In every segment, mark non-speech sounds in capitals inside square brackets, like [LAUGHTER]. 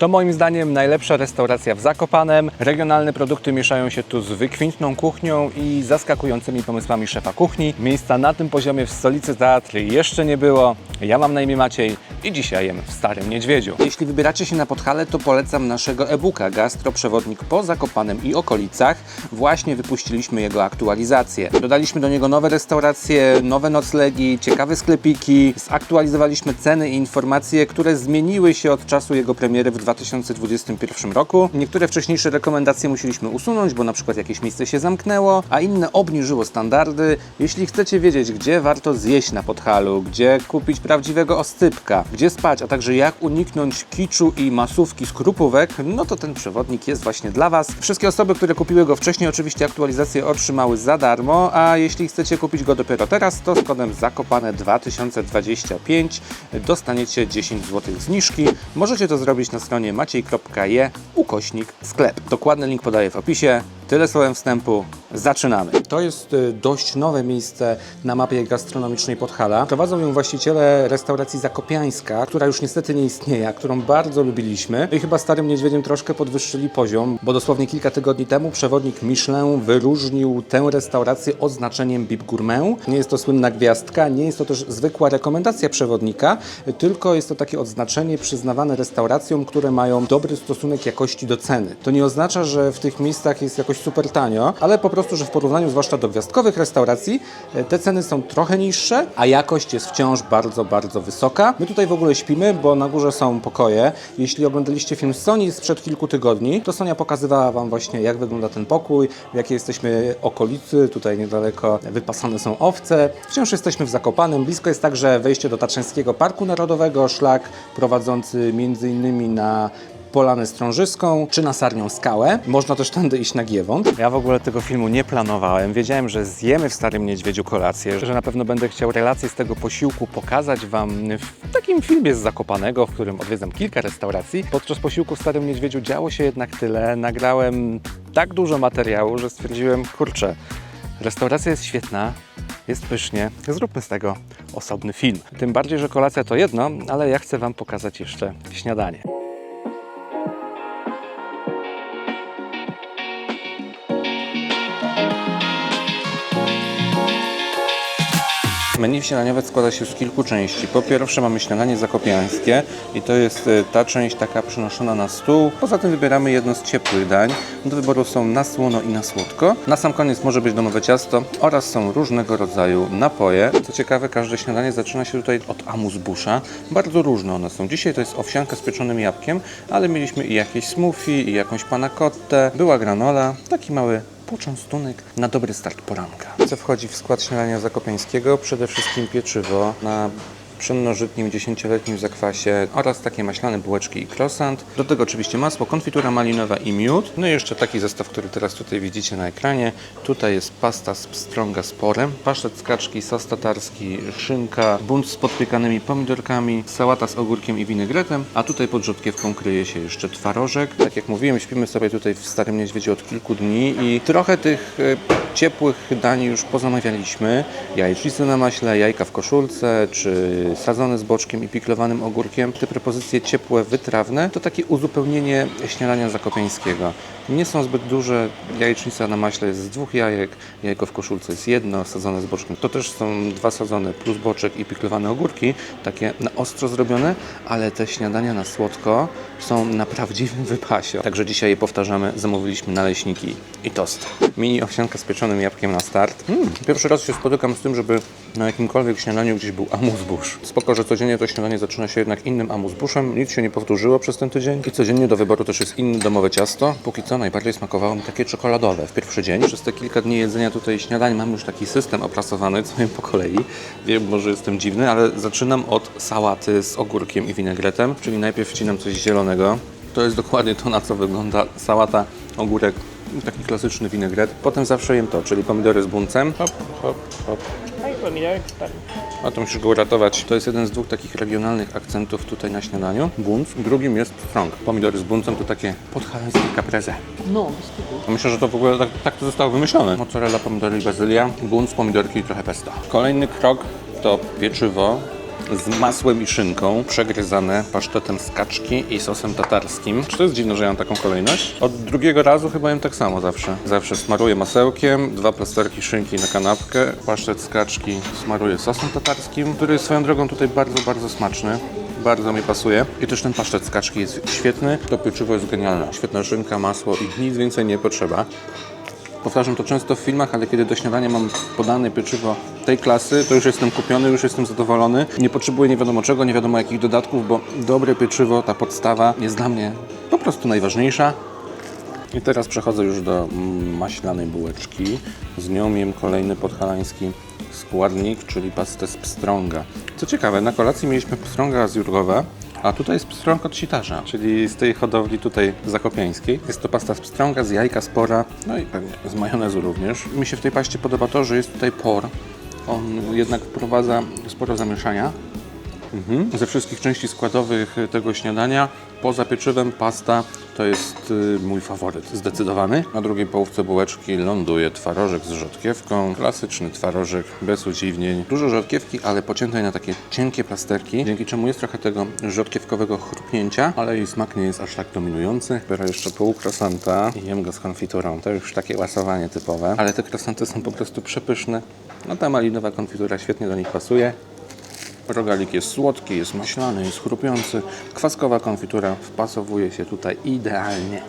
To moim zdaniem najlepsza restauracja w Zakopanem. Regionalne produkty mieszają się tu z wykwintną kuchnią i zaskakującymi pomysłami szefa kuchni. Miejsca na tym poziomie w stolicy teatry jeszcze nie było. Ja mam na imię Maciej i dzisiaj jem w Starym Niedźwiedziu. Jeśli wybieracie się na Podhale, to polecam naszego e-booka Gastro Przewodnik po Zakopanem i okolicach. Właśnie wypuściliśmy jego aktualizację. Dodaliśmy do niego nowe restauracje, nowe noclegi, ciekawe sklepiki. Zaktualizowaliśmy ceny i informacje, które zmieniły się od czasu jego premiery w 2021 roku. Niektóre wcześniejsze rekomendacje musieliśmy usunąć, bo na przykład jakieś miejsce się zamknęło, a inne obniżyło standardy. Jeśli chcecie wiedzieć, gdzie warto zjeść na Podhalu, gdzie kupić prawdziwego oscypka, gdzie spać, a także jak uniknąć kiczu i masówki z no to ten przewodnik jest właśnie dla Was. Wszystkie osoby, które kupiły go wcześniej, oczywiście aktualizację otrzymały za darmo, a jeśli chcecie kupić go dopiero teraz, to z kodem zakopane 2025 dostaniecie 10 zł zniżki. Możecie to zrobić na stronie maciej.je ukośnik sklep. Dokładny link podaję w opisie. Tyle słowem wstępu. Zaczynamy. To jest y, dość nowe miejsce na mapie gastronomicznej Podhala. Prowadzą ją właściciele restauracji Zakopiańska, która już niestety nie istnieje, a którą bardzo lubiliśmy. I chyba Starym Niedźwiedziem troszkę podwyższyli poziom, bo dosłownie kilka tygodni temu przewodnik Michelin wyróżnił tę restaurację oznaczeniem Bib Gourmet. Nie jest to słynna gwiazdka, nie jest to też zwykła rekomendacja przewodnika, tylko jest to takie odznaczenie przyznawane restauracjom, które mają dobry stosunek jakości do ceny. To nie oznacza, że w tych miejscach jest jakoś super tanio, ale po prostu, że w porównaniu zwłaszcza do gwiazdkowych restauracji e, te ceny są trochę niższe, a jakość jest wciąż bardzo, bardzo wysoka. My tutaj w ogóle śpimy, bo na górze są pokoje. Jeśli oglądaliście film Sony sprzed kilku tygodni, to Sonia pokazywała Wam właśnie jak wygląda ten pokój, w jakiej jesteśmy okolicy. Tutaj niedaleko wypasane są owce. Wciąż jesteśmy w Zakopanem. Blisko jest także wejście do Tatrzańskiego Parku Narodowego, szlak prowadzący między innymi na Polanę Strążyską czy na Sarnią Skałę. Można też tędy iść na Giewont. Ja w ogóle tego filmu nie planowałem. Wiedziałem, że zjemy w Starym Niedźwiedziu kolację, że na pewno będę chciał relacje z tego posiłku pokazać Wam w takim filmie z Zakopanego, w którym odwiedzam kilka restauracji. Podczas posiłku w Starym Niedźwiedziu działo się jednak tyle. Nagrałem tak dużo materiału, że stwierdziłem, kurczę, restauracja jest świetna, jest pysznie, zróbmy z tego osobny film. Tym bardziej, że kolacja to jedno, ale ja chcę Wam pokazać jeszcze śniadanie. Menu śniadaniowe składa się z kilku części. Po pierwsze mamy śniadanie zakopiańskie i to jest y, ta część taka przynoszona na stół. Poza tym wybieramy jedno z ciepłych dań. Do wyboru są na słono i na słodko. Na sam koniec może być domowe ciasto oraz są różnego rodzaju napoje. Co ciekawe, każde śniadanie zaczyna się tutaj od amuse-busha. Bardzo różne one są. Dzisiaj to jest owsianka z pieczonym jabłkiem, ale mieliśmy i jakieś smoothie, i jakąś panna cottę. Była granola, taki mały poczęstunek na dobry start poranka. Co wchodzi w skład śniadania zakopiańskiego? Przede wszystkim pieczywo na pszennożytnim 10-letnim zakwasie oraz takie maślane bułeczki i croissant. Do tego oczywiście masło, konfitura malinowa i miód. No i jeszcze taki zestaw, który teraz tutaj widzicie na ekranie. Tutaj jest pasta z pstrąga z porem, pasztet z kaczki, sos tatarski, szynka, bunt z podpiekanymi pomidorkami, sałata z ogórkiem i winegretem, a tutaj pod rzodkiewką kryje się jeszcze twarożek. Tak jak mówiłem, śpimy sobie tutaj w Starym Niedźwiedziu od kilku dni i trochę tych e, ciepłych dań już pozamawialiśmy. Jajecznicę na maśle, jajka w koszulce, czy sadzone z boczkiem i piklowanym ogórkiem. Te propozycje ciepłe, wytrawne to takie uzupełnienie śniadania zakopiańskiego. Nie są zbyt duże. Jajecznica na maśle jest z dwóch jajek, jajko w koszulce jest jedno, sadzone z boczkiem. To też są dwa sadzone plus boczek i piklowane ogórki, takie na ostro zrobione, ale te śniadania na słodko są na prawdziwym wypasie. Także dzisiaj je powtarzamy. Zamówiliśmy naleśniki i tost. Mini owsianka z pieczonym jabłkiem na start. Mm, pierwszy raz się spotykam z tym, żeby na jakimkolwiek śniadaniu gdzieś był amuse-bush. Spoko, że codziennie to śniadanie zaczyna się jednak innym amuse-bushem. Nic się nie powtórzyło przez ten tydzień. I codziennie do wyboru też jest inne domowe ciasto. Póki co najbardziej smakowało mi takie czekoladowe w pierwszy dzień. Przez te kilka dni jedzenia tutaj śniadań mam już taki system opracowany, co jem po kolei. Wiem, może jestem dziwny, ale zaczynam od sałaty z ogórkiem i winegretem, czyli najpierw wcinam coś zielonego. To jest dokładnie to, na co wygląda sałata, ogórek, taki klasyczny winegret. Potem zawsze jem to, czyli pomidory z buncem. Hop, hop, hop. No i pomidorek tam. A to musisz go uratować. To jest jeden z dwóch takich regionalnych akcentów tutaj na śniadaniu. Bunc. Drugim jest strąg. Pomidory z buncem to takie podhalańskie caprese. No, bez. Myślę, że to w ogóle tak, tak to zostało wymyślone. Mozzarella, pomidory i bazylia, bunc, pomidorki i trochę pesto. Kolejny krok to pieczywo, z masłem i szynką, przegryzane pasztetem z kaczki i sosem tatarskim. Czy to jest dziwne, że ja mam taką kolejność? Od drugiego razu chyba jem tak samo zawsze. Zawsze smaruję masełkiem, dwa plasterki szynki na kanapkę, pasztet z kaczki smaruję sosem tatarskim, który jest swoją drogą tutaj bardzo, bardzo smaczny. Bardzo mi pasuje. I też ten pasztet z kaczki jest świetny. To pieczywo jest genialne. Świetna szynka, masło i nic więcej nie potrzeba. Powtarzam to często w filmach, ale kiedy do śniadania mam podane pieczywo tej klasy, to już jestem kupiony, już jestem zadowolony. Nie potrzebuję nie wiadomo czego, nie wiadomo jakich dodatków, bo dobre pieczywo, ta podstawa jest dla mnie po prostu najważniejsza. I teraz przechodzę już do maślanej bułeczki. Z nią jem kolejny podhalański składnik, czyli pastę z pstrąga. Co ciekawe, na kolacji mieliśmy pstrąga z Jurgowa, a tutaj jest pstrąg od sitarza, czyli z tej hodowli tutaj zakopiańskiej. Jest to pasta z pstrąga, z jajka spora, no i pewnie z majonezu również. Mi się w tej paście podoba to, że jest tutaj por. On jednak wprowadza sporo zamieszania. Mhm. Ze wszystkich części składowych tego śniadania, poza pieczywem, pasta to jest y, mój faworyt, zdecydowany. Na drugiej połówce bułeczki ląduje twarożek z rzodkiewką, klasyczny twarożek, bez udziwnień. Dużo rzodkiewki, ale pociętej na takie cienkie plasterki, dzięki czemu jest trochę tego rzodkiewkowego chrupnięcia, ale jej smak nie jest aż tak dominujący. Biorę jeszcze pół krosanta i jem go z konfiturą. To już takie łasowanie typowe, ale te krosanty są po prostu przepyszne. No ta malinowa konfitura świetnie do nich pasuje. Rogalik jest słodki, jest maślany, jest chrupiący. Kwaskowa konfitura wpasowuje się tutaj idealnie.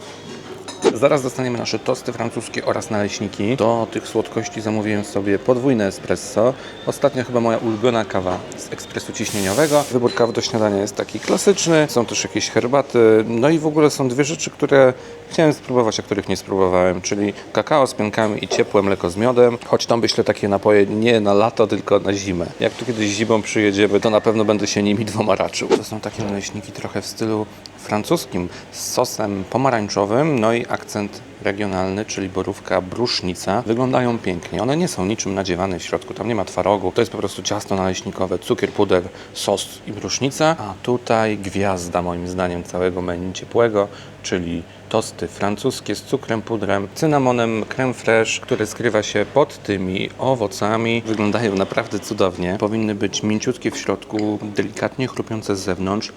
Zaraz dostaniemy nasze tosty francuskie oraz naleśniki. Do tych słodkości zamówiłem sobie podwójne espresso. Ostatnio chyba moja ulubiona kawa z ekspresu ciśnieniowego. Wybór kawy do śniadania jest taki klasyczny. Są też jakieś herbaty. No i w ogóle są dwie rzeczy, które chciałem spróbować, a których nie spróbowałem, czyli kakao z piankami i ciepłe mleko z miodem. Choć tam myślę takie napoje nie na lato, tylko na zimę. Jak tu kiedyś zimą przyjedziemy, to na pewno będę się nimi dwoma raczył. To są takie naleśniki trochę w stylu francuskim z sosem pomarańczowym, no i akcent regionalny, czyli borówka brusznica. Wyglądają pięknie. One nie są niczym nadziewane w środku, tam nie ma twarogu. To jest po prostu ciasto naleśnikowe, cukier, puder, sos i brusznica. A tutaj gwiazda moim zdaniem całego menu ciepłego, czyli tosty francuskie z cukrem, pudrem, cynamonem, creme fraiche, które skrywa się pod tymi owocami. Wyglądają naprawdę cudownie. Powinny być mięciutkie w środku, delikatnie chrupiące z zewnątrz.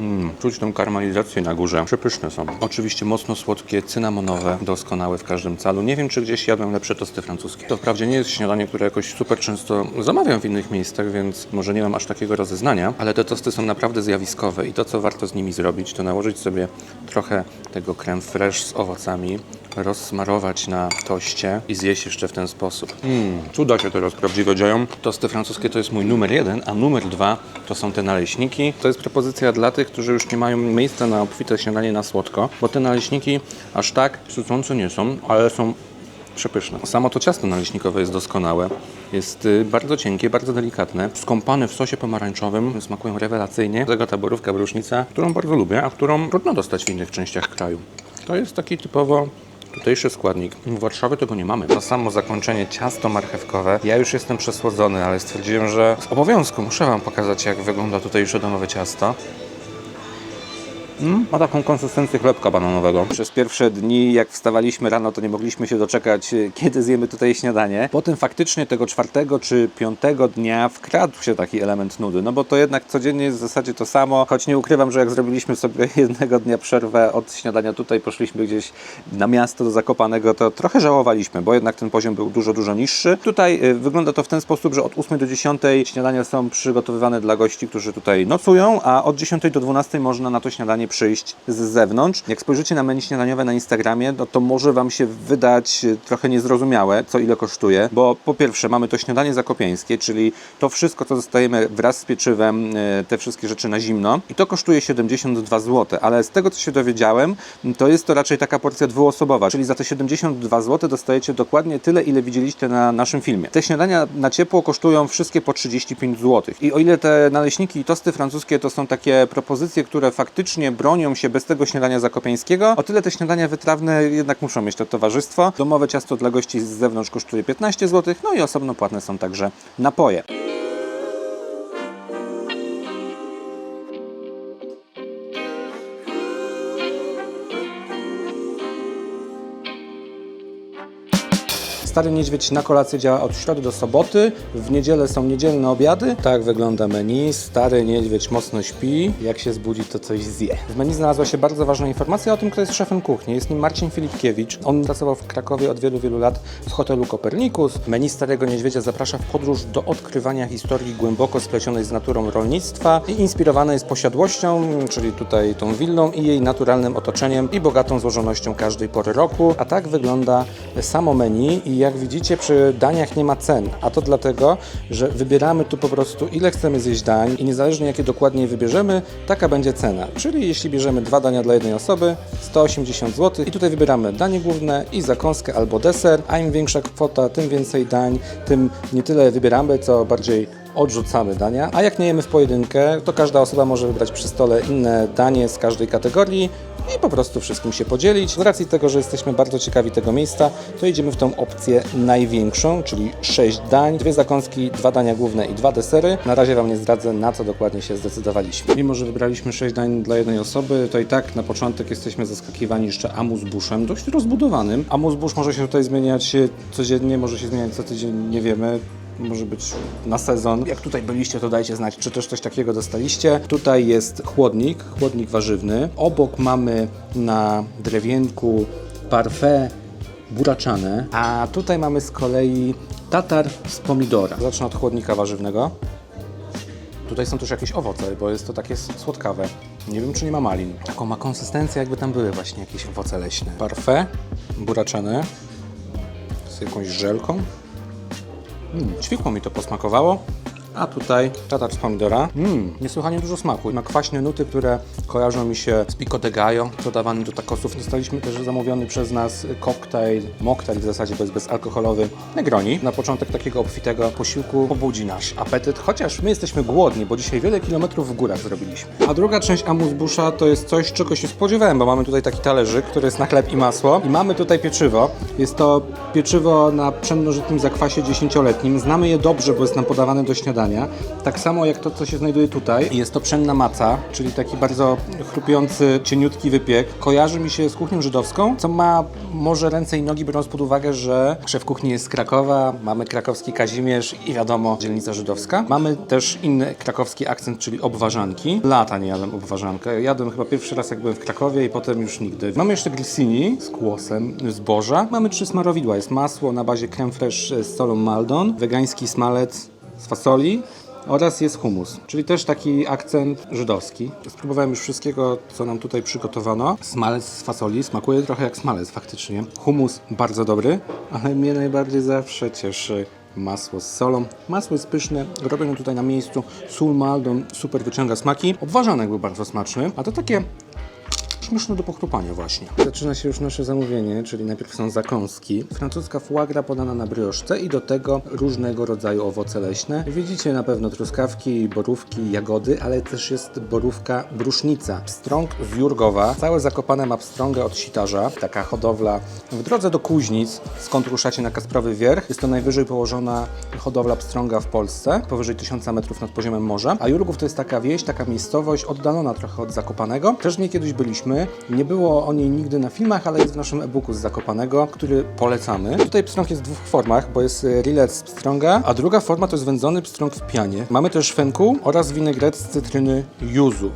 Mm, czuć tą karmelizację na górze. Przepyszne są. Oczywiście mocno słodkie, cynamonowe, doskonałe w każdym calu. Nie wiem, czy gdzieś jadłem lepsze tosty francuskie. To wprawdzie nie jest śniadanie, które jakoś super często zamawiam w innych miejscach, więc może nie mam aż takiego rozeznania, ale te tosty są naprawdę zjawiskowe i to, co warto z nimi zrobić, to nałożyć sobie trochę tego creme fraiche z owocami, rozsmarować na toście i zjeść jeszcze w ten sposób. Mmm, cuda się teraz prawdziwe dzieją. Tosty francuskie to jest mój numer jeden, a numer dwa to są te naleśniki. To jest propozycja dla tych, którzy już nie mają miejsca na obfite śniadanie na słodko, bo te naleśniki aż tak sycące nie są, ale są przepyszne. Samo to ciasto naleśnikowe jest doskonałe. Jest y, bardzo cienkie, bardzo delikatne, skąpane w sosie pomarańczowym, smakują rewelacyjnie. Tego ta borówka brusznica, którą bardzo lubię, a którą trudno dostać w innych częściach kraju. To jest taki typowo tutejszy składnik. W Warszawie tego nie mamy. To samo zakończenie ciasto marchewkowe. Ja już jestem przesłodzony, ale stwierdziłem, że z obowiązku muszę Wam pokazać, jak wygląda tutejsze domowe ciasto. Mm, ma taką konsystencję chlebka bananowego. Przez pierwsze dni, jak wstawaliśmy rano, to nie mogliśmy się doczekać, y, kiedy zjemy tutaj śniadanie. Potem faktycznie tego czwartego czy piątego dnia wkradł się taki element nudy, no bo to jednak codziennie jest w zasadzie to samo, choć nie ukrywam, że jak zrobiliśmy sobie [LAUGHS] jednego dnia przerwę od śniadania tutaj, poszliśmy gdzieś na miasto do Zakopanego, to trochę żałowaliśmy, bo jednak ten poziom był dużo, dużo niższy. Tutaj y, wygląda to w ten sposób, że od 8 do 10 śniadania są przygotowywane dla gości, którzy tutaj nocują, a od 10 do 12 można na to śniadanie przyjść z zewnątrz. Jak spojrzycie na menu śniadaniowe na Instagramie, no to może Wam się wydać e, trochę niezrozumiałe, co ile kosztuje, bo po pierwsze mamy to śniadanie zakopiańskie, czyli to wszystko, co dostajemy wraz z pieczywem, e, te wszystkie rzeczy na zimno i to kosztuje 72 zł, ale z tego, co się dowiedziałem, to jest to raczej taka porcja dwuosobowa, czyli za te 72 zł dostajecie dokładnie tyle, ile widzieliście na naszym filmie. Te śniadania na ciepło kosztują wszystkie po 35 zł. I o ile te naleśniki i tosty francuskie to są takie propozycje, które faktycznie bronią się bez tego śniadania zakopiańskiego, o tyle te śniadania wytrawne jednak muszą mieć to towarzystwo. Domowe ciasto dla gości z zewnątrz kosztuje 15 zł, no i osobno płatne są także napoje. Stary Niedźwiedź na kolację działa od środy do soboty, w niedzielę są niedzielne obiady. Tak wygląda menu. Stary Niedźwiedź mocno śpi, jak się zbudzi to coś zje. W menu znalazła się bardzo ważna informacja o tym, kto jest szefem kuchni. Jest nim Marcin Filipkiewicz. On pracował w Krakowie od wielu, wielu lat w hotelu Kopernikus. Menu Starego Niedźwiedzia zaprasza w podróż do odkrywania historii głęboko splecionej z naturą rolnictwa i inspirowane jest posiadłością, czyli tutaj tą willą i jej naturalnym otoczeniem i bogatą złożonością każdej pory roku. A tak wygląda samo menu i jak widzicie przy daniach nie ma cen, a to dlatego, że wybieramy tu po prostu ile chcemy zjeść dań i niezależnie jakie dokładnie wybierzemy, taka będzie cena. Czyli jeśli bierzemy dwa dania dla jednej osoby, 180 zł i tutaj wybieramy danie główne i zakąskę albo deser, a im większa kwota, tym więcej dań, tym nie tyle wybieramy, co bardziej odrzucamy dania, a jak nie jemy w pojedynkę, to każda osoba może wybrać przy stole inne danie z każdej kategorii i po prostu wszystkim się podzielić. Z racji tego, że jesteśmy bardzo ciekawi tego miejsca, to idziemy w tą opcję największą, czyli 6 dań, dwie zakąski, dwa dania główne i dwa desery. Na razie Wam nie zdradzę, na co dokładnie się zdecydowaliśmy. Mimo, że wybraliśmy 6 dań dla jednej osoby, to i tak na początek jesteśmy zaskakiwani jeszcze amuzbuszem, dość rozbudowanym. Amuzbusz może się tutaj zmieniać codziennie, może się zmieniać co tydzień, nie wiemy może być na sezon. Jak tutaj byliście, to dajcie znać, czy też coś takiego dostaliście. Tutaj jest chłodnik, chłodnik warzywny. Obok mamy na drewienku parfait buraczane, a tutaj mamy z kolei tatar z pomidora. Zacznę od chłodnika warzywnego. Tutaj są też jakieś owoce, bo jest to takie słodkawe. Nie wiem, czy nie ma malin. Taką ma konsystencję, jakby tam były właśnie jakieś owoce leśne. Parfait buraczane z jakąś żelką. Mm, ćwikło mi to posmakowało. A tutaj tatar z pomidora. Mmm, niesłychanie dużo smaku. Ma kwaśne nuty, które kojarzą mi się z pico de gallo, dodawany do takosów. Dostaliśmy też zamówiony przez nas koktajl, mocktail w zasadzie, bo jest bezalkoholowy, Negroni. Na początek takiego obfitego posiłku pobudzi nasz apetyt, chociaż my jesteśmy głodni, bo dzisiaj wiele kilometrów w górach zrobiliśmy. A druga część amuzbusza to jest coś, czego się spodziewałem, bo mamy tutaj taki talerzyk, który jest na chleb i masło i mamy tutaj pieczywo. Jest to pieczywo na pszennożytnym zakwasie 10-letnim. Znamy je dobrze, bo jest nam podawane do śniadania. Tak samo jak to, co się znajduje tutaj. Jest to pszenna maca, czyli taki bardzo chrupiący, cieniutki wypiek. Kojarzy mi się z kuchnią żydowską, co ma może ręce i nogi, biorąc pod uwagę, że szef kuchni jest z Krakowa, mamy krakowski Kazimierz i wiadomo, dzielnica żydowska. Mamy też inny krakowski akcent, czyli obwarzanki. Lata nie jadłem obwarzankę. Jadłem chyba pierwszy raz, jak byłem w Krakowie i potem już nigdy. Mamy jeszcze grissini z kłosem zboża. Mamy trzy smarowidła. Jest masło na bazie creme fraiche z solą Maldon, wegański smalec z fasoli oraz jest humus, czyli też taki akcent żydowski. Spróbowałem już wszystkiego, co nam tutaj przygotowano. Smalec z fasoli smakuje trochę jak smalec faktycznie. Humus bardzo dobry, ale mnie najbardziej zawsze cieszy masło z solą. Masło jest pyszne, robione tutaj na miejscu. Sól Maldon super wyciąga smaki. Obwarzanek był bardzo smaczny, a to takie Śmieszne do pochrupania właśnie. Zaczyna się już nasze zamówienie, czyli najpierw są zakąski. Francuska foie gras podana na brioszce i do tego różnego rodzaju owoce leśne. Widzicie na pewno truskawki, borówki, jagody, ale też jest borówka brusznica. Pstrąg z Jurgowa. Całe Zakopane ma pstrągę od sitarza. Taka hodowla w drodze do Kuźnic, skąd ruszacie na Kasprowy Wierch. Jest to najwyżej położona hodowla pstrąga w Polsce, powyżej 1000 metrów nad poziomem morza. A Jurgów to jest taka wieś, taka miejscowość oddalona trochę od Zakopanego. Też w niej kiedyś byliśmy. Nie było o niej nigdy na filmach, ale jest w naszym e-booku z Zakopanego, który polecamy. Tutaj pstrąg jest w dwóch formach, bo jest rilec z pstrąga, a druga forma to jest wędzony pstrąg w pianie. Mamy też fenku oraz winegret z cytryny yuzu.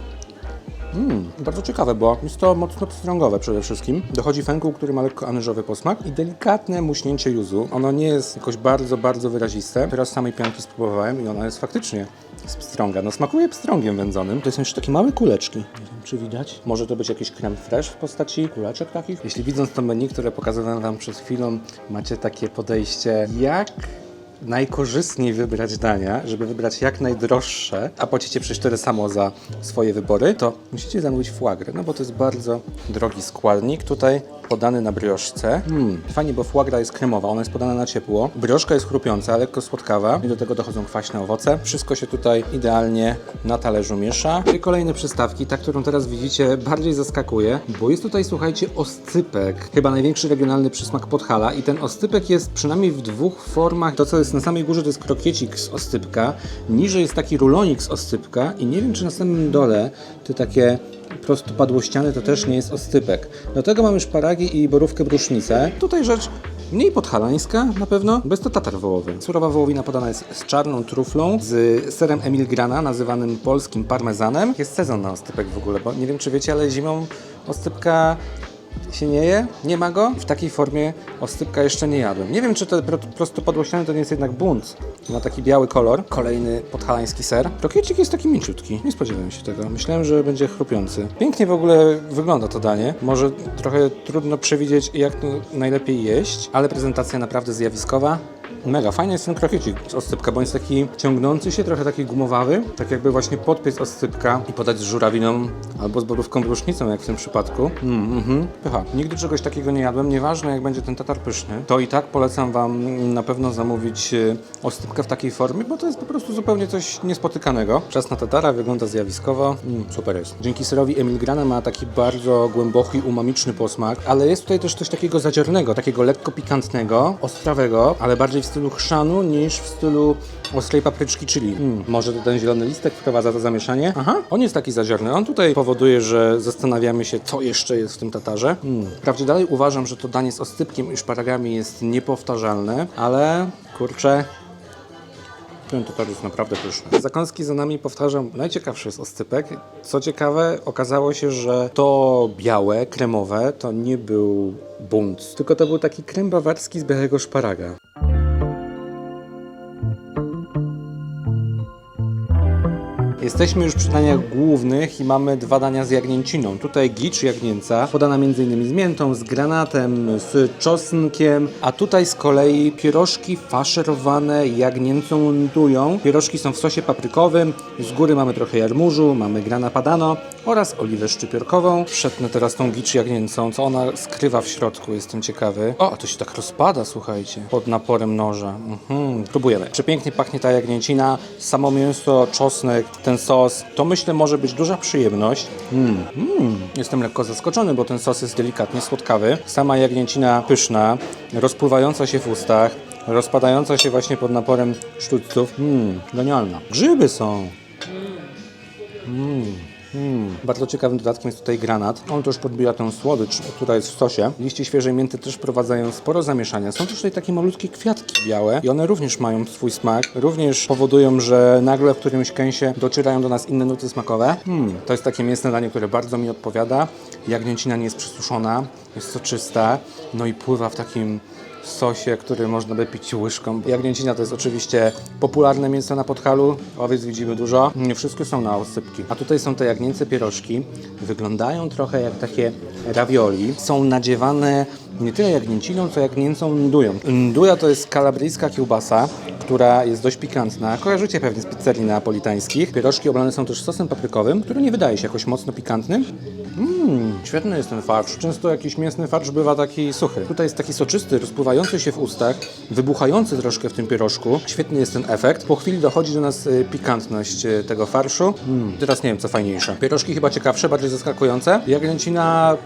Mm, bardzo ciekawe, bo jest to mocno pstrągowe przede wszystkim. Dochodzi fenku, który ma lekko anyżowy posmak i delikatne muśnięcie juzu. Ono nie jest jakoś bardzo, bardzo wyraziste. Teraz samej pianki spróbowałem i ona jest faktycznie z pstrąga. No smakuje pstrągiem wędzonym. To są jeszcze takie małe kuleczki. Nie wiem, czy widać. Może to być jakiś creme fraiche w postaci kuleczek takich? Jeśli widząc to menu, które pokazywałem Wam przed chwilą, macie takie podejście, jak najkorzystniej wybrać dania, żeby wybrać jak najdroższe, a płacicie przecież tyle samo za swoje wybory, to musicie zamówić foie no bo to jest bardzo drogi składnik. Tutaj podany na brioszce. Hmm, fajnie, bo foie jest kremowa, ona jest podana na ciepło. Brioszka jest chrupiąca, lekko słodkawa i do tego dochodzą kwaśne owoce. Wszystko się tutaj idealnie na talerzu miesza. I kolejne przystawki, ta, którą teraz widzicie, bardziej zaskakuje, bo jest tutaj, słuchajcie, oscypek. Chyba największy regionalny przysmak Podhala i ten oscypek jest przynajmniej w dwóch formach. To, co jest na samej górze, to jest krokiecik z oscypka. Niżej jest taki rulonik z oscypka i nie wiem, czy na samym dole te takie prostopadłościany to też nie jest oscypek. Do tego mamy szparagi i borówkę brusznicę. Tutaj rzecz Mniej podhalańska na pewno, bo jest to tatar wołowy. Surowa wołowina podana jest z czarną truflą, z serem Emil Grana, nazywanym polskim parmezanem. Jest sezon na oscypek w ogóle, bo nie wiem czy wiecie, ale zimą oscypka się nie je, nie ma go. W takiej formie oscypka jeszcze nie jadłem. Nie wiem, czy to pro- prostopadłościany to nie jest jednak bunt. Ma taki biały kolor. Kolejny podhalański ser. Krokiecik jest taki mięciutki. Nie spodziewałem się tego. Myślałem, że będzie chrupiący. Pięknie w ogóle wygląda to danie. Może trochę trudno przewidzieć, jak to najlepiej jeść, ale prezentacja naprawdę zjawiskowa. Mega, fajny jest ten krokiecik z oscypka, bo jest taki ciągnący się, trochę taki gumowawy, tak jakby właśnie podpiec oscypka i podać z żurawiną albo z borówką brusznicą, jak w tym przypadku. Mm, mhm, pycha. Nigdy czegoś takiego nie jadłem, nieważne jak będzie ten tatar pyszny, to i tak polecam Wam na pewno zamówić e, oscypkę w takiej formie, bo to jest po prostu zupełnie coś niespotykanego. Czas na tatara wygląda zjawiskowo, mm, super jest. Dzięki serowi Emil Grana ma taki bardzo głęboki, umamiczny posmak, ale jest tutaj też coś takiego zadziornego, takiego lekko pikantnego, ostrawego, ale bardziej w stylu chrzanu niż w stylu ostrej papryczki chili. Mm, może to ten zielony listek wprowadza to zamieszanie? Aha, on jest taki zadziorny. On tutaj powoduje, że zastanawiamy się, co jeszcze jest w tym tatarze. Mm. Wprawdzie dalej uważam, że to danie z oscypkiem i szparagami jest niepowtarzalne, ale kurczę, ten tatar jest naprawdę pyszny. Zakąski za nami, powtarzam, najciekawszy jest oscypek. Co ciekawe, okazało się, że to białe, kremowe, to nie był bunt, tylko to był taki krem bawarski z białego szparaga. Jesteśmy już przy daniach głównych i mamy dwa dania z jagnięciną. Tutaj gicz jagnięca, podana m.in. z miętą, z granatem, z czosnkiem, a tutaj z kolei pierożki faszerowane jagnięcą ndują. Pierożki są w sosie paprykowym, z góry mamy trochę jarmużu, mamy grana padano oraz oliwę szczypiorkową. Przetnę teraz tą gicz jagnięcą, co ona skrywa w środku, jestem ciekawy. O, a to się tak rozpada, słuchajcie, pod naporem noża. Mhm, próbujemy. Przepięknie pachnie ta jagnięcina, samo mięso, czosnek, ten sos. To myślę może być duża przyjemność. Mm. Mm. Jestem lekko zaskoczony, bo ten sos jest delikatnie słodkawy. Sama jagnięcina pyszna, rozpływająca się w ustach, rozpadająca się właśnie pod naporem sztućców. Mmm, genialna. Grzyby są. Mm. Bardzo ciekawym dodatkiem jest tutaj granat. On też podbija tę słodycz, która jest w sosie. Liście świeżej mięty też wprowadzają sporo zamieszania. Są też tutaj takie malutkie kwiatki białe i one również mają swój smak. Również powodują, że nagle w którymś kęsie docierają do nas inne nuty smakowe. Mm. To jest takie mięsne danie, które bardzo mi odpowiada. Jagnięcina nie jest przysuszona, jest soczysta, no i pływa w takim sosie, który można by pić łyżką. Jagnięcina to jest oczywiście popularne mięso na Podhalu, owiec widzimy dużo. Nie wszystkie są na osypki. A tutaj są te jagnięce pierożki. Wyglądają trochę jak takie ravioli. Są nadziewane nie tyle jagnięciną, co jagnięcą ndują. Nduja to jest kalabryjska kiełbasa, która jest dość pikantna. Kojarzycie pewnie z pizzerii neapolitańskich. Pierożki oblane są też sosem paprykowym, który nie wydaje się jakoś mocno pikantny. Mmm, świetny jest ten farsz. Często jakiś mięsny farsz bywa taki suchy. Tutaj jest taki soczysty, rozpływający się w ustach, wybuchający troszkę w tym pierożku. Świetny jest ten efekt. Po chwili dochodzi do nas y, pikantność y, tego farszu. Mm, teraz nie wiem, co fajniejsze. Pierożki chyba ciekawsze, bardziej zaskakujące. Jagnięcina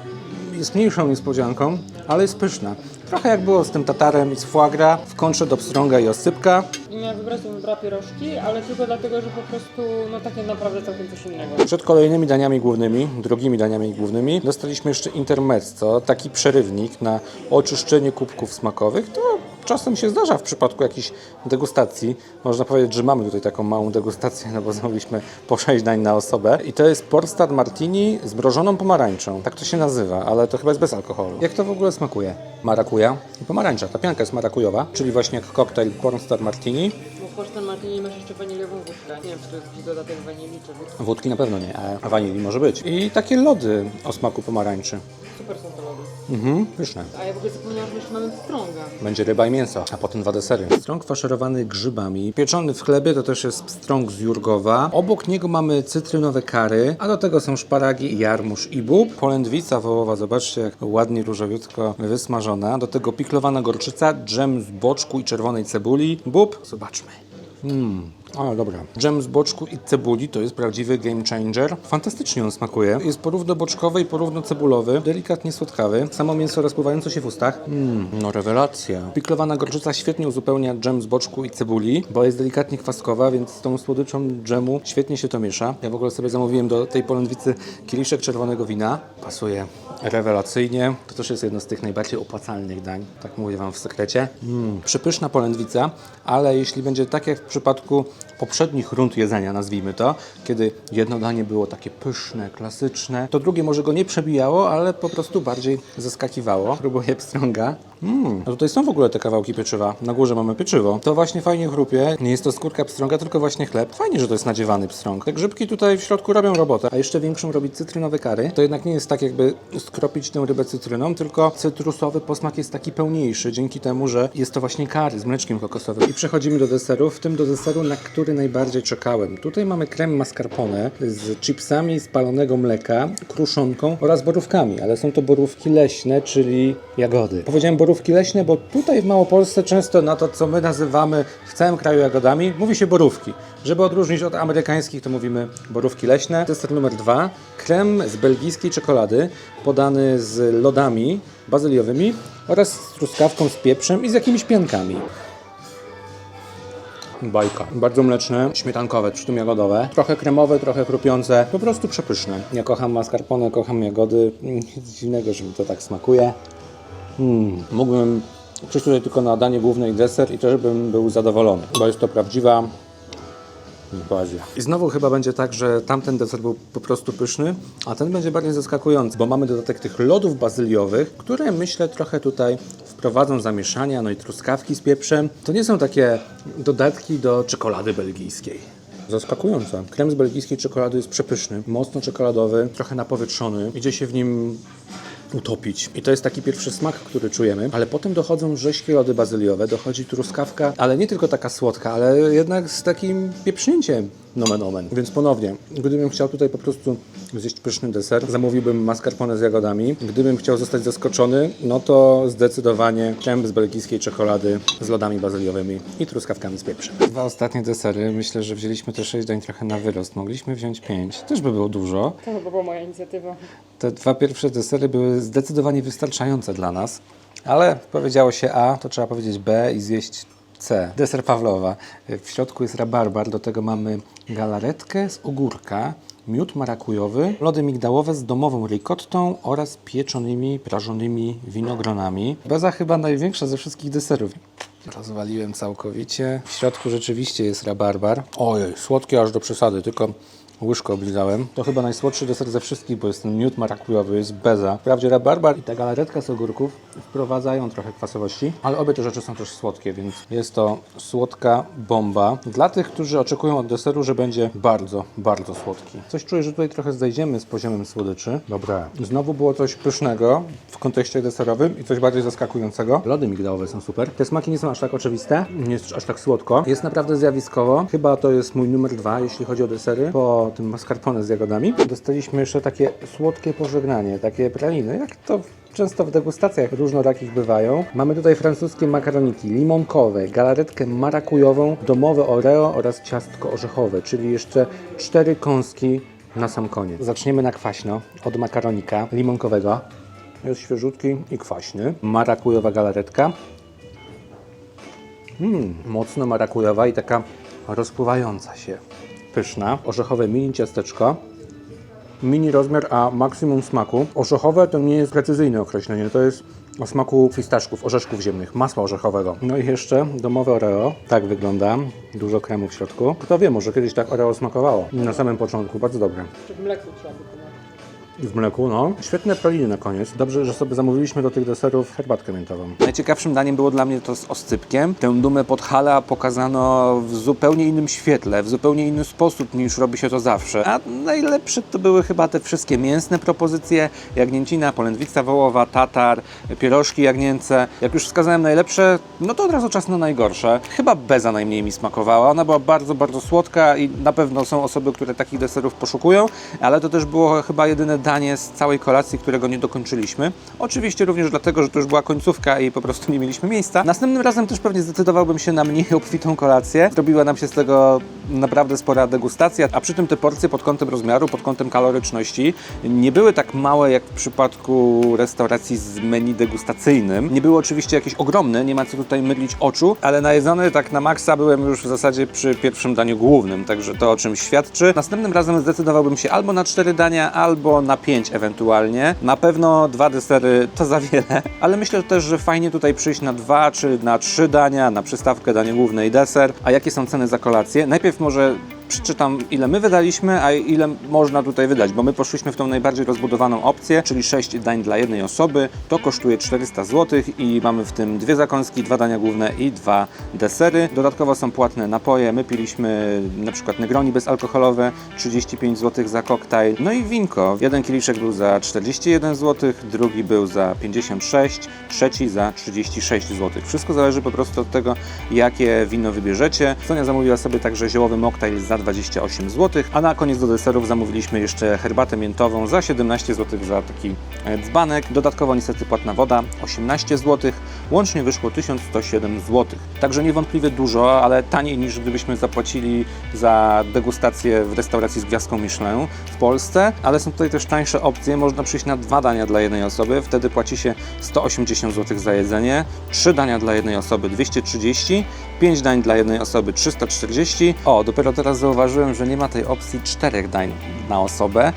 jest mniejszą niespodzianką, ale jest pyszna. Trochę jak było z tym tatarem i z foie gras, w kontrze do pstrąga i osypka. Nie miałam wybrać, bym wybrała pierożki, ale tylko dlatego, że po prostu, no takie naprawdę całkiem coś innego. Przed kolejnymi daniami głównymi, drugimi daniami głównymi, dostaliśmy jeszcze intermezzo, taki przerywnik na oczyszczenie kubków smakowych. To czasem się zdarza w przypadku jakichś degustacji. Można powiedzieć, że mamy tutaj taką małą degustację, no bo zamówiliśmy po 6 dań na osobę. I to jest Portstad Martini z mrożoną pomarańczą. Tak to się nazywa, ale to chyba jest bez alkoholu. Jak to w ogóle smakuje? Marakuja i pomarańcza. Ta pianka jest marakujowa, czyli właśnie jak koktajl Portstad Martini. Bo Martini masz jeszcze waniliową wódkę. Nie wiem, czy to jest jakiś dodatek wanilii czy wódki. Wódki na pewno nie, a wanilii może być. I takie lody o smaku pomarańczy. Super są lody. Mhm, pyszne. A ja w ogóle zapomniałam, że jeszcze mamy pstrąga. Będzie ryba i mięso, a potem dwa desery. Pstrąg faszerowany grzybami. Pieczony w chlebie to też jest pstrąg z Jurgowa. Obok niego mamy cytrynowe kary, a do tego są szparagi, jarmuż i bób. Polędwica wołowa, zobaczcie jak ładnie różowiutko wysmażona. Do tego piklowana gorczyca, dżem z boczku i czerwonej cebuli. Bób, zobaczmy. Mmm, ale dobra. Dżem z boczku i cebuli to jest prawdziwy game changer. Fantastycznie on smakuje. Jest porówno boczkowy i porówno cebulowy, delikatnie słodkawy. Samo mięso rozpływające się w ustach. Mmm, no rewelacja. Piklowana gorczyca świetnie uzupełnia dżem z boczku i cebuli, bo jest delikatnie kwaskowa, więc z tą słodyczą dżemu świetnie się to miesza. Ja w ogóle sobie zamówiłem do tej polędwicy kieliszek czerwonego wina. Pasuje rewelacyjnie. To też jest jedno z tych najbardziej opłacalnych dań, tak mówię Wam w sekrecie. Mm, przypyszna polędwica, ale jeśli będzie tak jak w przypadku poprzednich rund jedzenia, nazwijmy to, kiedy jedno danie było takie pyszne, klasyczne, to drugie może go nie przebijało, ale po prostu bardziej zaskakiwało. Próbuję pstrąga. Mm, a tutaj są w ogóle te kawałki pieczywa. Na górze mamy pieczywo. To właśnie fajnie chrupie. Nie jest to skórka pstrąga, tylko właśnie chleb. Fajnie, że to jest nadziewany pstrąg. Te grzybki tutaj w środku robią robotę. A jeszcze większą robi cytrynowe kary. To jednak nie jest tak jakby skropić tę rybę cytryną, tylko cytrusowy posmak jest taki pełniejszy, dzięki temu, że jest to właśnie kary z mleczkiem kokosowym. I przechodzimy do deseru, w tym do deseru, na który najbardziej czekałem. Tutaj mamy krem mascarpone z chipsami z palonego mleka, kruszonką oraz borówkami, ale są to borówki leśne, czyli jagody. Powiedziałem borówki leśne, bo tutaj w Małopolsce często na to, co my nazywamy w całym kraju jagodami, mówi się borówki. Żeby odróżnić od amerykańskich, to mówimy borówki leśne. Deser numer dwa. Krem z belgijskiej czekolady, podany z lodami bazyliowymi oraz z truskawką z pieprzem i z jakimiś piankami. Bajka. Bardzo mleczne, śmietankowe, przy tym jagodowe. Trochę kremowe, trochę chrupiące. Po prostu przepyszne. Ja kocham mascarpone, kocham jagody. Mm, Nic dziwnego, że mi to tak smakuje. Mm. Mógłbym przyjść tutaj tylko na danie główne i deser i też bym był zadowolony, bo jest to prawdziwa Bazja. I znowu chyba będzie tak, że tamten deser był po prostu pyszny, a ten będzie bardziej zaskakujący, bo mamy dodatek tych lodów bazyliowych, które myślę trochę tutaj wprowadzą zamieszania, no i truskawki z pieprzem. To nie są takie dodatki do czekolady belgijskiej. Zaskakujące. Krem z belgijskiej czekolady jest przepyszny, mocno czekoladowy, trochę napowietrzony. Idzie się w nim utopić. I to jest taki pierwszy smak, który czujemy, ale potem dochodzą rześkie lody bazyliowe, dochodzi truskawka, ale nie tylko taka słodka, ale jednak z takim pieprznięciem nomen omen. Więc ponownie, gdybym chciał tutaj po prostu zjeść pyszny deser, zamówiłbym mascarpone z jagodami. Gdybym chciał zostać zaskoczony, no to zdecydowanie krem z belgijskiej czekolady z lodami bazyliowymi i truskawkami z pieprzem. Dwa ostatnie desery, myślę, że wzięliśmy te 6 dań trochę na wyrost. Mogliśmy wziąć 5, też by było dużo. To chyba była moja inicjatywa. Te dwa pierwsze desery były zdecydowanie wystarczające dla nas, ale powiedziało się A, to trzeba powiedzieć B i zjeść C. Deser Pawlowa. W środku jest rabarbar, do tego mamy galaretkę z ogórka, miód marakujowy, lody migdałowe z domową ricottą oraz pieczonymi, prażonymi winogronami. Beza chyba największa ze wszystkich deserów. Rozwaliłem całkowicie. W środku rzeczywiście jest rabarbar. Ojej, słodkie aż do przesady, tylko łyżkę oblizałem. To chyba najsłodszy deser ze wszystkich, bo jest ten miód marakujowy, jest beza. Wprawdzie rabarbar i ta galaretka z ogórków wprowadzają trochę kwasowości, ale obie te rzeczy są też słodkie, więc jest to słodka bomba. Dla tych, którzy oczekują od deseru, że będzie bardzo, bardzo słodki. Coś czuję, że tutaj trochę zejdziemy z poziomem słodyczy. Dobra. Znowu było coś pysznego w kontekście deserowym i coś bardziej zaskakującego. Lody migdałowe są super. Te smaki nie są aż tak oczywiste, nie jest aż tak słodko. Jest naprawdę zjawiskowo. Chyba to jest mój numer dwa, jeśli chodzi o desery. Po tym mascarpone z jagodami dostaliśmy jeszcze takie słodkie pożegnanie, takie praliny, jak to często w degustacjach różnorakich bywają. Mamy tutaj francuskie makaroniki limonkowe, galaretkę marakujową, domowe oreo oraz ciastko orzechowe, czyli jeszcze cztery kąski na sam koniec. Zaczniemy na kwaśno od makaronika limonkowego. Jest świeżutki i kwaśny. Marakujowa galaretka. Mm, mocno marakujowa i taka rozpływająca się. Pyszna. Orzechowe mini ciasteczko. Mini rozmiar, a maksimum smaku. Orzechowe to nie jest precyzyjne określenie, to jest o smaku fistaszków, orzeszków ziemnych, masła orzechowego. No i jeszcze domowe Oreo. Tak wygląda. Dużo kremu w środku. Kto wie, może kiedyś tak Oreo smakowało. Na samym początku, bardzo dobre. Trzeba by w mleku, no. Świetne praliny na koniec. Dobrze, że sobie zamówiliśmy do tych deserów herbatkę miętową. Najciekawszym daniem było dla mnie to z oscypkiem. Tę dumę podhala pokazano w zupełnie innym świetle, w zupełnie inny sposób niż robi się to zawsze. A najlepsze to były chyba te wszystkie mięsne propozycje. Jagnięcina, polędwica wołowa, tatar, pierożki jagnięce. Jak już wskazałem najlepsze, no to od razu czas na najgorsze. Chyba beza najmniej mi smakowała. Ona była bardzo, bardzo słodka i na pewno są osoby, które takich deserów poszukują, ale to też było chyba jedyne danie z całej kolacji, którego nie dokończyliśmy. Oczywiście również dlatego, że to już była końcówka i po prostu nie mieliśmy miejsca. Następnym razem też pewnie zdecydowałbym się na mniej [LAUGHS] obfitą kolację. Zrobiła nam się z tego naprawdę spora degustacja, a przy tym te porcje pod kątem rozmiaru, pod kątem kaloryczności nie były tak małe jak w przypadku restauracji z menu degustacyjnym. Nie były oczywiście jakieś ogromne, nie ma co tutaj mydlić oczu, ale najedzony tak na maksa byłem już w zasadzie przy pierwszym daniu głównym, także to o czym świadczy. Następnym razem zdecydowałbym się albo na cztery dania, albo na na 5 ewentualnie. Na pewno dwa desery to za wiele, ale myślę też, że fajnie tutaj przyjść na dwa czy na trzy dania, na przystawkę, danie główne i deser. A jakie są ceny za kolację? Najpierw może przeczytam, ile my wydaliśmy, a ile można tutaj wydać, bo my poszliśmy w tą najbardziej rozbudowaną opcję, czyli 6 dań dla jednej osoby. To kosztuje 400 zł i mamy w tym dwie zakąski, dwa dania główne i dwa desery. Dodatkowo są płatne napoje. My piliśmy na przykład Negroni bezalkoholowe, 35 zł za koktajl. No i winko. Jeden kieliszek był za 41 zł, drugi był za 56, trzeci za 36 zł. Wszystko zależy po prostu od tego, jakie wino wybierzecie. Sonia zamówiła sobie także ziołowy mocktail za 28 zł, a na koniec do deserów zamówiliśmy jeszcze herbatę miętową za 17 zł za taki e, dzbanek. Dodatkowo niestety płatna woda 18 zł. Łącznie wyszło 1107 zł. Także niewątpliwie dużo, ale taniej niż gdybyśmy zapłacili za degustację w restauracji z gwiazdką Michelin w Polsce, ale są tutaj też tańsze opcje. Można przyjść na dwa dania dla jednej osoby, wtedy płaci się 180 zł za jedzenie, trzy dania dla jednej osoby 230, 5 dań dla jednej osoby 340. O, dopiero teraz zauważyłem, że nie ma tej opcji czterech dań na osobę.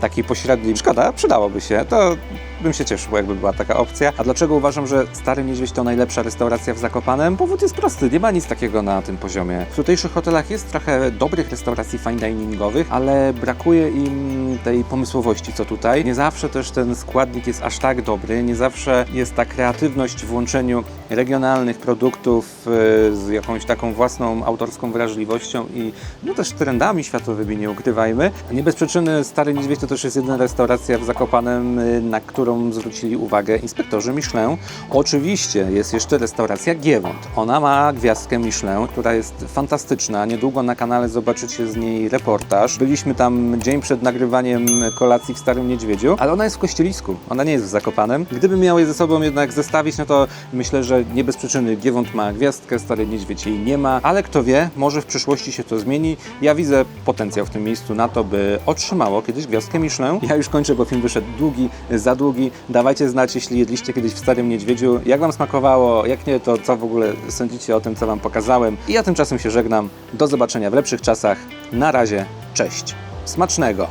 Takiej pośredniej. Szkoda, przydałoby się. To bym się cieszył, jakby była taka opcja. A dlaczego uważam, że Stary Niedźwiedź to najlepsza restauracja w Zakopanem? Powód jest prosty, nie ma nic takiego na tym poziomie. W tutejszych hotelach jest trochę dobrych restauracji fine diningowych, ale brakuje im tej pomysłowości, co tutaj. Nie zawsze też ten składnik jest aż tak dobry, nie zawsze jest ta kreatywność w łączeniu regionalnych produktów e, z jakąś taką własną autorską wrażliwością i no też trendami światowymi, nie ukrywajmy. Nie bez przyczyny Stary Niedźwiedź to też jest jedyna restauracja w Zakopanem, y, na którą zwrócili uwagę inspektorzy Michelin. Oczywiście jest jeszcze restauracja Giewont. Ona ma gwiazdkę Michelin, która jest fantastyczna. Niedługo na kanale zobaczycie z niej reportaż. Byliśmy tam dzień przed nagrywaniem kolacji w Starym Niedźwiedziu, ale ona jest w Kościelisku. Ona nie jest w Zakopanem. Gdybym miał je ze sobą jednak zestawić, no to myślę, że nie bez przyczyny Giewont ma gwiazdkę, Stary Niedźwiedź jej nie ma, ale kto wie, może w przyszłości się to zmieni. Ja widzę potencjał w tym miejscu na to, by otrzymało kiedyś gwiazdkę Michelin. Ja już kończę, bo film wyszedł długi, za długi. Dawajcie znać, jeśli jedliście kiedyś w Starym Niedźwiedziu, jak Wam smakowało, jak nie, to co w ogóle sądzicie o tym, co Wam pokazałem. I ja tymczasem się żegnam. Do zobaczenia w lepszych czasach. Na razie, cześć. Smacznego!